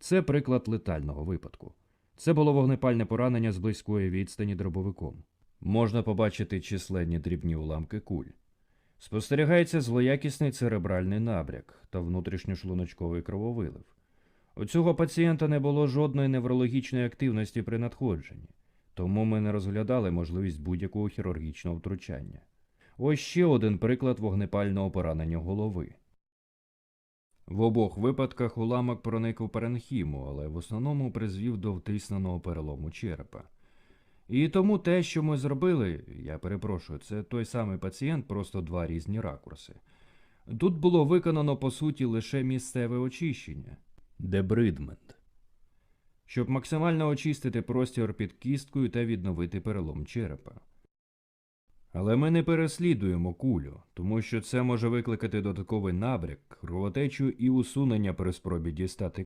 Це приклад летального випадку. Це було вогнепальне поранення з близької відстані дробовиком. Можна побачити численні дрібні уламки куль. Спостерігається злоякісний церебральний набряк та внутрішньошлуночковий крововилив. У цього пацієнта не було жодної неврологічної активності при надходженні, тому ми не розглядали можливість будь-якого хірургічного втручання. Ось ще один приклад вогнепального поранення голови. В обох випадках уламок проник у паренхіму, але в основному призвів до втисненого перелому черепа. І тому те, що ми зробили, я перепрошую, це той самий пацієнт, просто два різні ракурси. Тут було виконано по суті лише місцеве очищення дебридмент, щоб максимально очистити простір під кісткою та відновити перелом черепа. Але ми не переслідуємо кулю, тому що це може викликати додатковий набряк, кровотечу і усунення при спробі дістати